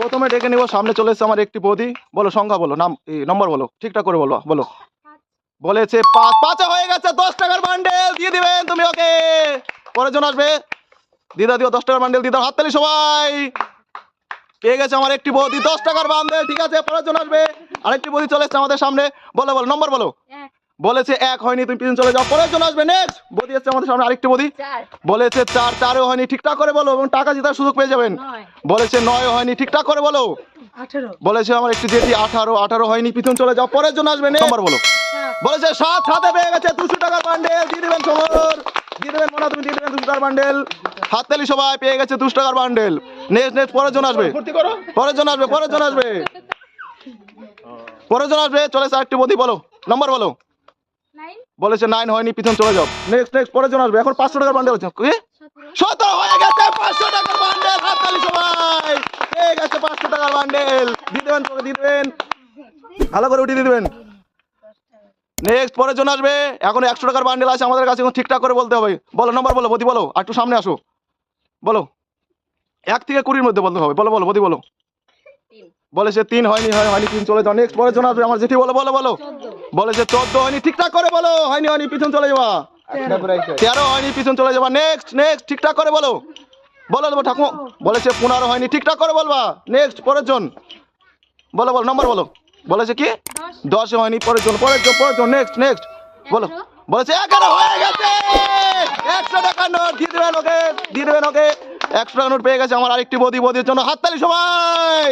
প্রথমে ডেকে নিব, সামনে চলে এসেছে আমার একটি বৌদি। বলো, সংখ্যা বলো, নাম নম্বর বলো, ঠিকঠাক করে বলো বলো। বলেছে পাঁচ, পাঁচে হয়ে গেছে, দশ টাকার বান্ডেল দিয়ে দিবেন তুমি, ওকে। পরের জন আসবে। দিদা, দিও, দশ টাকার বান্ডেল দিদার হাততালি সবাই। পেয়ে গেছে আমার একটি বৌদি, দশ টাকার বান্ডেল ঠিক আছে, পরের জন আসবে। আরেকটি বৌদি চলে এসেছে আমাদের সামনে। বলো বলো নম্বর বলো। বলেছে এক হয়নি তুমি পিছন চলে যাও পরের জন আসবে নেক্সট বৌদি এসছে আমাদের সামনে আরেকটি বৌদি। বলেছে চার চারও হয়নি ঠিকঠাক করে বলো এবং টাকা জেতার সুযোগ পেয়ে যাবেন। বলেছে নয় হয়নি ঠিকঠাক করে বলো। বলেছে আমার একটি জেঠি আঠারো আঠারো হয়নি পিছন চলে যাও পরের জন আসবে নম্বর বলো। বলেছে সাত সাথে পেয়ে গেছে দুশো টাকার বান্ডেল দিয়ে দেবেন সমর দিয়ে দেবেন মনে তুমি দিয়ে দেবেন দুশো টাকার বান্ডেল হাততালি সবাই পেয়ে গেছে দুশো টাকার বান্ডেল নেক্সট নেক্সট পরের জন আসবে। পরের জন আসবে পরের জন আসবে। পরের জন আসবে চলে এসে আরেকটি বদি বলো। নম্বর বলো। বলেছে নাইন হয়নি পিছন চলে যাও। নেক্সট নেক্সট পরের জন আসবে। এখন পাঁচশো টাকার বান্ডেল হচ্ছে কি? সতেরো। হয়ে গেছে পাঁচশো টাকার বান্ডেল হাততালি সবাই। পেয়ে গেছে পাঁচশো টাকার বান্ডেল দিয়ে দেবেন তোকে দিয়ে দেবেন। ভালো করে উঠিয়ে দিয়ে দেবেন। নেক্সট পরের জন্য আসবে। এখন একশো টাকার বান্ডেল আছে আমাদের কাছে এখন ঠিকঠাক করে বলতে হবে। বলো নম্বর বলো বদি বলো আর একটু সামনে আসো। বলো। এক থেকে কুড়ির মধ্যে বলতে হবে। বলো বলো বদি বলো। তিন। বলেছে তিন হয়নি হয় হয়নি তিন চলে যাও। নেক্সট পরের জন্য আসবে। আমার যেটি বলো বলো বলো। চোদ্দ বলেছে চোদ্দ হয়নি ঠিকঠাক করে বলো, হয়নি হয়নি, পিছন চলে যাওয়া। তেরো হয়নি, পিছন চলে যাবা নেক্সট নেক্সট ঠিকঠাক করে বলো। বলো দেবো ঠাকুমা, বলেছে পনেরো হয়নি ঠিকঠাক করে বলবা। নেক্সট পরের জন। বলো বলো নম্বর বলো। বলেছে কি? দশ হয়নি, পরের জন পরের জন পরের জন। নেক্সট নেক্সট বলো। বলেছে এগারো হয়ে গেছে। একশো টাকা নোট দিয়ে দেবেন ওকে, দিয়ে দেবেন ওকে। একশো টাকা নোট পেয়ে গেছে আমার আরেকটি বদি, বদির জন্য হাততালি সবাই।